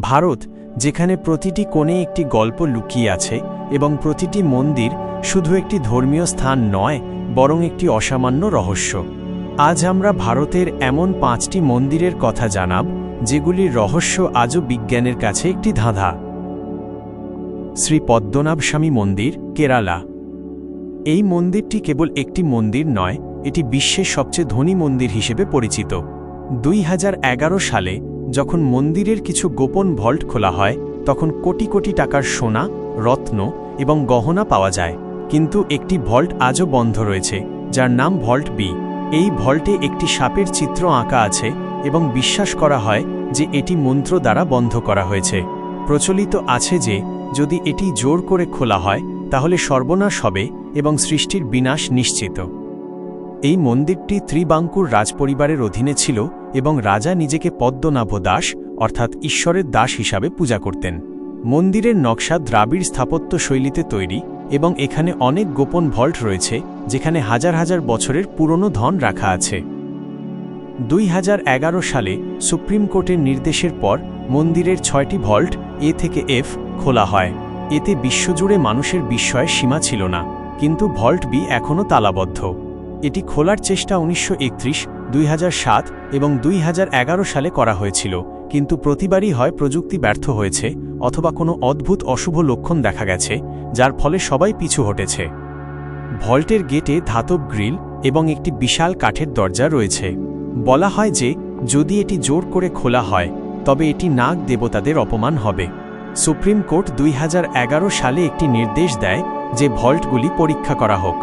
ভারত, যেখানে প্রতিটি কোণে একটি গল্প লুকিয়ে আছে এবং প্রতিটি মন্দির শুধু একটি ধর্মীয় স্থান নয়, বরং একটি অসামান্য রহস্য। আজ আমরা ভারতের এমন পাঁচটি মন্দিরের কথা জানাব, যেগুলির রহস্য আজও বিজ্ঞানের কাছে একটি ধাঁধা। শ্রী পদ্মনাভ স্বামী মন্দির, কেরালা। এই মন্দিরটি কেবল একটি মন্দির নয়, এটি বিশ্বের সবচেয়ে ধনী মন্দির হিসেবে পরিচিত। দুই হাজার এগারো সালে যখন মন্দিরের কিছু গোপন ভল্ট খোলা হয়, তখন কোটি কোটি টাকার সোনা, রত্ন এবং গহনা পাওয়া যায়। কিন্তু একটি ভল্ট আজও বন্ধ রয়েছে, যার নাম ভল্ট বি। এই ভল্টে একটি সাপের চিত্র আঁকা আছে এবং বিশ্বাস করা হয় যে এটি মন্ত্র দ্বারা বন্ধ করা হয়েছে। প্রচলিত আছে যে, যদি এটি জোর করে খোলা হয়, তাহলে সর্বনাশ হবে এবং সৃষ্টির বিনাশ নিশ্চিত। এই মন্দিরটি ত্রিবাঙ্কুর রাজপরিবারের অধীনে ছিল এবং রাজা নিজেকে পদ্মনাভ দাস, অর্থাৎ ঈশ্বরের দাস হিসাবে পূজা করতেন। মন্দিরের নকশা দ্রাবিড় স্থাপত্য শৈলীতে তৈরি এবং এখানে অনেক গোপন ভল্ট রয়েছে, যেখানে হাজার হাজার বছরের পুরনো ধন রাখা আছে। দুই হাজার এগারো সালে সুপ্রিম কোর্টের নির্দেশের পর মন্দিরের ছয়টি ভল্ট, এ থেকে এফ, খোলা হয়। এতে বিশ্বজুড়ে মানুষের বিস্ময়ের সীমা ছিল না, কিন্তু ভল্ট বি এখনও তালাবদ্ধ। এটি খোলার চেষ্টা উনিশশো একত্রিশ দুই হাজার সাত এবং দুই হাজার এগারো সালে করা হয়েছিল, কিন্তু প্রতিবারই হয় প্রযুক্তি ব্যর্থ হয়েছে অথবা কোনো অদ্ভুত অশুভ লক্ষণ দেখা গেছে, যার ফলে সবাই পিছু হটেছে। ভল্টের গেটে ধাতব গ্রিল এবং একটি বিশাল কাঠের দরজা রয়েছে। বলা হয় যে, যদি এটি জোর করে খোলা হয়, তবে এটি নাগ দেবতাদের অপমান হবে। সুপ্রিম কোর্ট দুই হাজার এগারো সালে একটি নির্দেশ দেয় যে ভল্টগুলি পরীক্ষা করা হোক,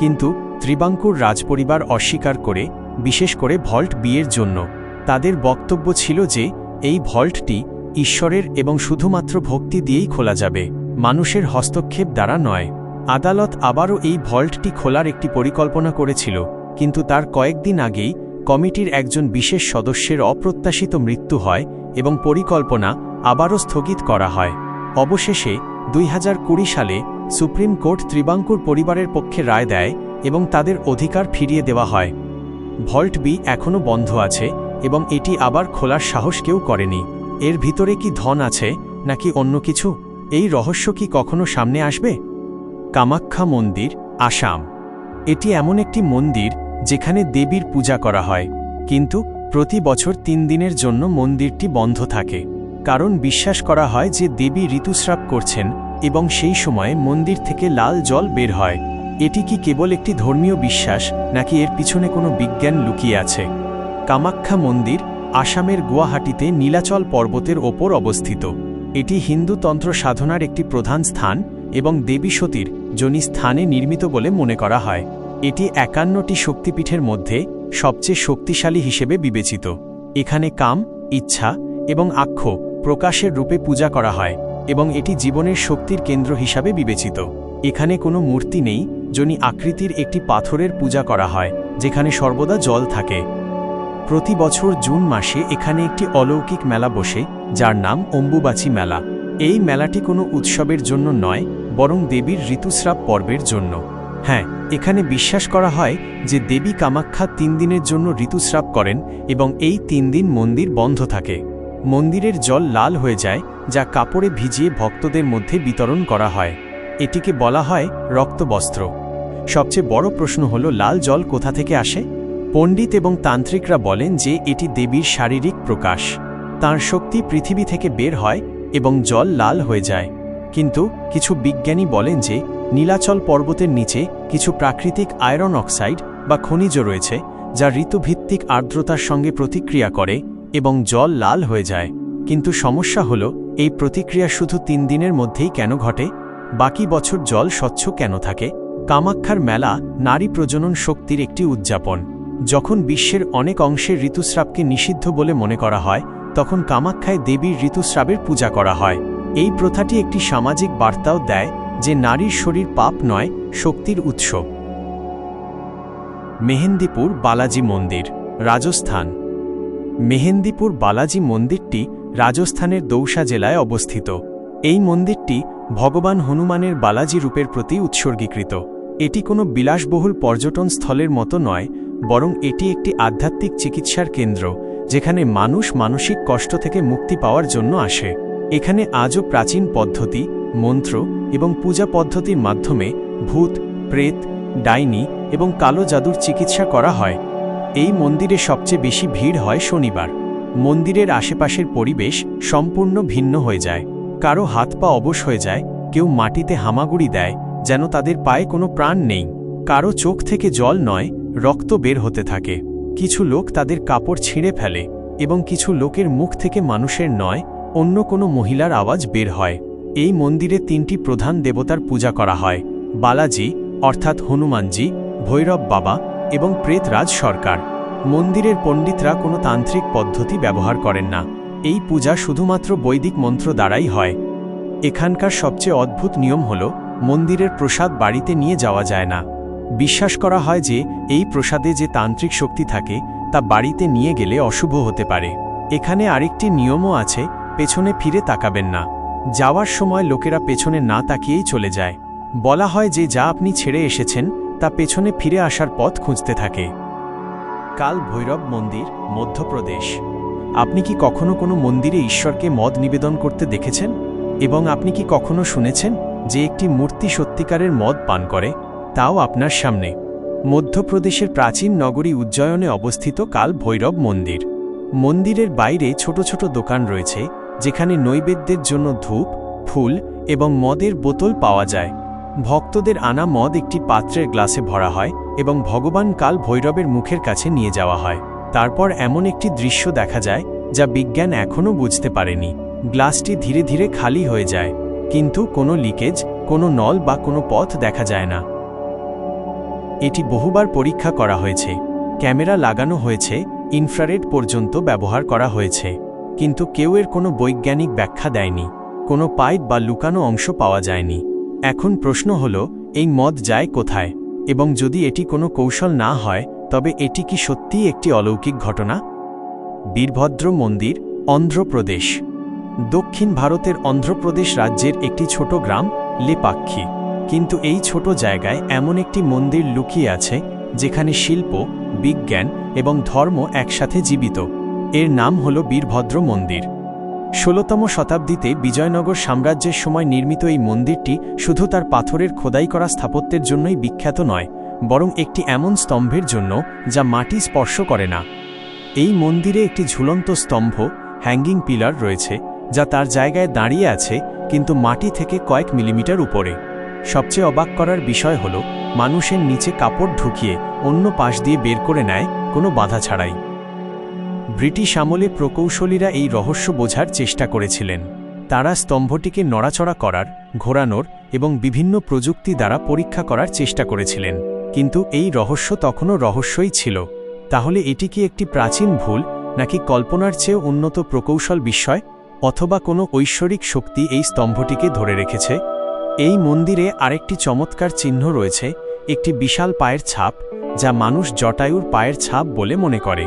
কিন্তু ত্রিবাঙ্কুর রাজপরিবার অস্বীকার করে বিশেষ করে ভল্ট বিয়ের জন্য। তাদের বক্তব্য ছিল যে, এই ভল্টটি ঈশ্বরের এবং শুধুমাত্র ভক্তি দিয়েই খোলা যাবে, মানুষের হস্তক্ষেপ দ্বারা নয়। আদালত আবারও এই ভল্টটি খোলার একটি পরিকল্পনা করেছিল, কিন্তু তার কয়েকদিন আগেই কমিটির একজন বিশেষ সদস্যের অপ্রত্যাশিত মৃত্যু হয় এবং পরিকল্পনা আবারও স্থগিত করা হয়। অবশেষে দুই হাজার কুড়ি সালে সুপ্রিম কোর্ট ত্রিবাঙ্কুর পরিবারের পক্ষে রায় দেয় এবং তাদের অধিকার ফিরিয়ে দেওয়া হয়। ভল্ট বি এখনও বন্ধ আছে এবং এটি আবার খোলার সাহস কেউ করেনি। এর ভিতরে কি ধন আছে, নাকি অন্য কিছু? এই রহস্য কি কখনো সামনে আসবে? কামাখ্যা মন্দির, আসাম। এটি এমন একটি মন্দির যেখানে দেবীর পূজা করা হয়, কিন্তু প্রতি বছর তিন দিনের জন্য মন্দিরটি বন্ধ থাকে। কারণ বিশ্বাস করা হয় যে দেবী ঋতুস্রাব করছেন এবং সেই সময়ে মন্দির থেকে লাল জল বের হয়। এটি কি কেবল একটি ধর্মীয় বিশ্বাস, নাকি এর পিছনে কোনো বিজ্ঞান লুকিয়ে আছে? কামাখ্যা মন্দির, আসামের গুয়াহাটিতে নীলাচল পর্বতের ওপর অবস্থিত। এটি হিন্দু তন্ত্র সাধনার একটি প্রধান স্থান এবং দেবী সতীর জনি স্থানে নির্মিত বলে মনে করা হয়। এটি একান্নটি শক্তিপীঠের মধ্যে সবচেয়ে শক্তিশালী হিসেবে বিবেচিত। এখানে কাম, ইচ্ছা এবং আক্ষ প্রকাশের রূপে পূজা করা হয় এবং এটি জীবনের শক্তির কেন্দ্র হিসাবে বিবেচিত। এখানে কোনো মূর্তি নেই জনি আকৃতির একটি পাথরের পূজা করা হয়, যেখানে সর্বদা জল থাকে। প্রতি বছর জুন মাসে এখানে একটি অলৌকিক মেলা বসে, যার নাম অম্বুবাচী মেলা। এই মেলাটি কোনো উৎসবের জন্য নয়, বরং দেবীর ঋতুস্রাব পর্বের জন্য। হ্যাঁ এখানে বিশ্বাস করা হয় যে দেবী কামাখ্যা তিন দিনের জন্য ঋতুস্রাব করেন এবং এই তিন দিন মন্দির বন্ধ থাকে। মন্দিরের জল লাল হয়ে যায়, যা কাপড়ে ভিজিয়ে ভক্তদের মধ্যে বিতরণ করা হয়। এটিকে বলা হয় রক্তবস্ত্র। সবচেয়ে বড় প্রশ্ন হল, লাল জল কোথা থেকে আসে? পণ্ডিত এবং তান্ত্রিকরা বলেন যে, এটি দেবীর শারীরিক প্রকাশ। তার শক্তি পৃথিবী থেকে বের হয় এবং জল লাল হয়ে যায়। কিন্তু কিছু বিজ্ঞানী বলেন যে, নীলাচল পর্বতের নিচে কিছু প্রাকৃতিক আয়রন অক্সাইড বা খনিজ রয়েছে, যা ঋতুভিত্তিক আর্দ্রতার সঙ্গে প্রতিক্রিয়া করে এবং জল লাল হয়ে যায়। কিন্তু সমস্যা হল, এই প্রতিক্রিয়া শুধু তিন দিনের মধ্যেই কেন ঘটে? বাকি বছর জল স্বচ্ছ কেন থাকে? কামাক্ষার মেলা নারী প্রজনন শক্তির একটি উদযাপন। যখন বিশ্বের অনেক অংশের ঋতুস্রাবকে নিষিদ্ধ বলে মনে করা হয়, তখন কামাক্ষায় দেবীর ঋতুস্রাবের পূজা করা হয়। এই প্রথাটি একটি সামাজিক বার্তাও দেয় যে নারীর শরীর পাপ নয়, শক্তির উৎস। মেহেন্দিপুর বালাজি মন্দির, রাজস্থান। মেহেন্দিপুর বালাজি মন্দিরটি রাজস্থানের দৌসা জেলায় অবস্থিত। এই মন্দিরটি ভগবান হনুমানের বালাজি রূপের প্রতি উৎসর্গীকৃত। এটি কোনো বিলাসবহুল পর্যটন স্থলের মতো নয়, বরং এটি একটি আধ্যাত্মিক চিকিৎসার কেন্দ্র, যেখানে মানুষ মানসিক কষ্ট থেকে মুক্তি পাওয়ার জন্য আসে। এখানে আজও প্রাচীন পদ্ধতি, মন্ত্র এবং পূজা পদ্ধতির মাধ্যমে ভূত, প্রেত, ডাইনি এবং কালো জাদুর চিকিৎসা করা হয়। এই মন্দিরে সবচেয়ে বেশি ভিড় হয় শনিবার। মন্দিরের আশেপাশের পরিবেশ সম্পূর্ণ ভিন্ন হয়ে যায়। কারও হাত পা অবশ হয়ে যায়, কেউ মাটিতে হামাগুড়ি দেয় যেন তাদের পায়ে কোনো প্রাণ নেই। কারও চোখ থেকে জল নয়, রক্ত বের হতে থাকে। কিছু লোক তাদের কাপড় ছিঁড়ে ফেলে এবং কিছু লোকের মুখ থেকে মানুষের নয়, অন্য কোনো মহিলার আওয়াজ বের হয়। এই মন্দিরে তিনটি প্রধান দেবতার পূজা করা হয়, বালাজি, অর্থাৎ হনুমানজি, ভৈরব বাবা এবং প্রেতরাজ সরকার। মন্দিরের পণ্ডিতরা কোনো তান্ত্রিক পদ্ধতি ব্যবহার করেন না। এই পূজা শুধুমাত্র বৈদিক মন্ত্র দ্বারাই হয়। এখানকার সবচেয়ে অদ্ভুত নিয়ম হল মন্দিরের প্রসাদ বাড়িতে নিয়ে যাওয়া যায় না। বিশ্বাস করা হয় যে, এই প্রসাদে যে তান্ত্রিক শক্তি থাকে, তা বাড়িতে নিয়ে গেলে অশুভ হতে পারে। এখানে আরেকটি নিয়মও আছে, পেছনে ফিরে তাকাবেন না। যাওয়ার সময় লোকেরা পেছনে না তাকিয়েই চলে যায়। বলা হয় যে, যা আপনি ছেড়ে এসেছেন, তা পেছনে ফিরে আসার পথ খুঁজতে থাকে। কাল ভৈরব মন্দির, মধ্যপ্রদেশ। আপনি কি কখনো কোনো মন্দিরে ঈশ্বরকে মদ নিবেদন করতে দেখেছেন? এবং আপনি কি কখনো শুনেছেন? যে একটি মূর্তি সত্যিকারের মদ পান করে, তাও আপনার সামনে। মধ্যপ্রদেশের প্রাচীন নগরী উজ্জয়নে অবস্থিত কাল ভৈরব মন্দির। মন্দিরের বাইরে ছোট ছোট দোকান রয়েছে, যেখানে নৈবেদ্যের জন্য ধূপ, ফুল এবং মদের বোতল পাওয়া যায়। ভক্তদের আনা মদ একটি পাত্রের গ্লাসে ভরা হয় এবং ভগবান কাল ভৈরবের মুখের কাছে নিয়ে যাওয়া হয়। তারপর এমন একটি দৃশ্য দেখা যায়, যা বিজ্ঞান এখনও বুঝতে পারেনি। গ্লাসটি ধীরে ধীরে খালি হয়ে যায়। কিন্তু কোনো লিকেজ, কোনো নল বা কোনো পথ দেখা যায় না। এটি বহুবার পরীক্ষা করা হয়েছে। ক্যামেরা লাগানো হয়েছে, ইনফ্রারেড পর্যন্ত ব্যবহার করা হয়েছে। কিন্তু কেউ এর কোনো বৈজ্ঞানিক ব্যাখ্যা দেয়নি। কোনো পাইপ বা লুকানো অংশ পাওয়া যায়নি। এখন প্রশ্ন হল, এই মদ যায় কোথায়? এবং যদি এটি কোনো কৌশল না হয়, তবে এটি কি সত্যিই একটি অলৌকিক ঘটনা? বীরভদ্র মন্দির, অন্ধ্রপ্রদেশ। দক্ষিণ ভারতের অন্ধ্রপ্রদেশ রাজ্যের একটি ছোট গ্রাম, লেপাক্ষী। কিন্তু এই ছোট জায়গায় এমন একটি মন্দির লুকিয়ে আছে, যেখানে শিল্প, বিজ্ঞান এবং ধর্ম একসাথে জীবিত। এর নাম হল বীরভদ্র মন্দির। ষোলতম শতাব্দীতে বিজয়নগর সাম্রাজ্যের সময় নির্মিত এই মন্দিরটি শুধু তার পাথরের খোদাই করা স্থাপত্যের জন্যই বিখ্যাত নয়, বরং একটি এমন স্তম্ভের জন্য যা মাটি স্পর্শ করে না। এই মন্দিরে একটি ঝুলন্ত স্তম্ভ হ্যাঙ্গিং পিলার রয়েছে যা তার জায়গায় দাঁড়িয়ে আছে, কিন্তু মাটি থেকে কয়েক মিলিমিটার উপরে। সবচেয়ে অবাক করার বিষয় হল, মানুষের নিচে কাপড় ঢুকিয়ে অন্য পাশ দিয়ে বের করে নেয়, কোনো বাধা ছাড়াই। ব্রিটিশ আমলে প্রকৌশলীরা এই রহস্য বোঝার চেষ্টা করেছিলেন। তারা স্তম্ভটিকে নড়াচড়া করার, ঘোরানোর এবং বিভিন্ন প্রযুক্তি দ্বারা পরীক্ষা করার চেষ্টা করেছিলেন। কিন্তু এই রহস্য তখনও রহস্যই ছিল। তাহলে এটি কি একটি প্রাচীন ভুল, নাকি কল্পনার চেয়েও উন্নত প্রকৌশল বিষয়? অথবা কোনো ঐশ্বরিক শক্তি এই স্তম্ভটিকে ধরে রেখেছে। এই মন্দিরে আরেকটি চমৎকার চিহ্ন রয়েছে, একটি বিশাল পায়ের ছাপ, যা মানুষ জটায়ুর পায়ের ছাপ বলে মনে করে।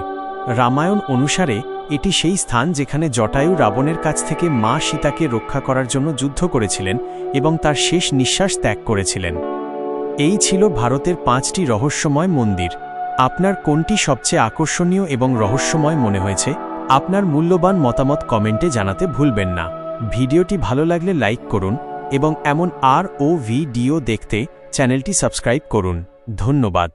রামায়ণ অনুসারে এটি সেই স্থান যেখানে জটায়ু রাবণের কাছ থেকে মা সীতাকে রক্ষা করার জন্য যুদ্ধ করেছিলেন এবং তার শেষ নিঃশ্বাস ত্যাগ করেছিলেন। এই ছিল ভারতের পাঁচটি রহস্যময় মন্দির। আপনার কোনটি সবচেয়ে আকর্ষণীয় এবং রহস্যময় মনে হয়েছে? আপনার মূল্যবান মতামত কমেন্টে জানাতে ভুলবেন না। ভিডিওটি ভালো লাগলে লাইক করুন এবং এমন আর ও ভিডিও দেখতে চ্যানেলটি সাবস্ক্রাইব করুন। ধন্যবাদ।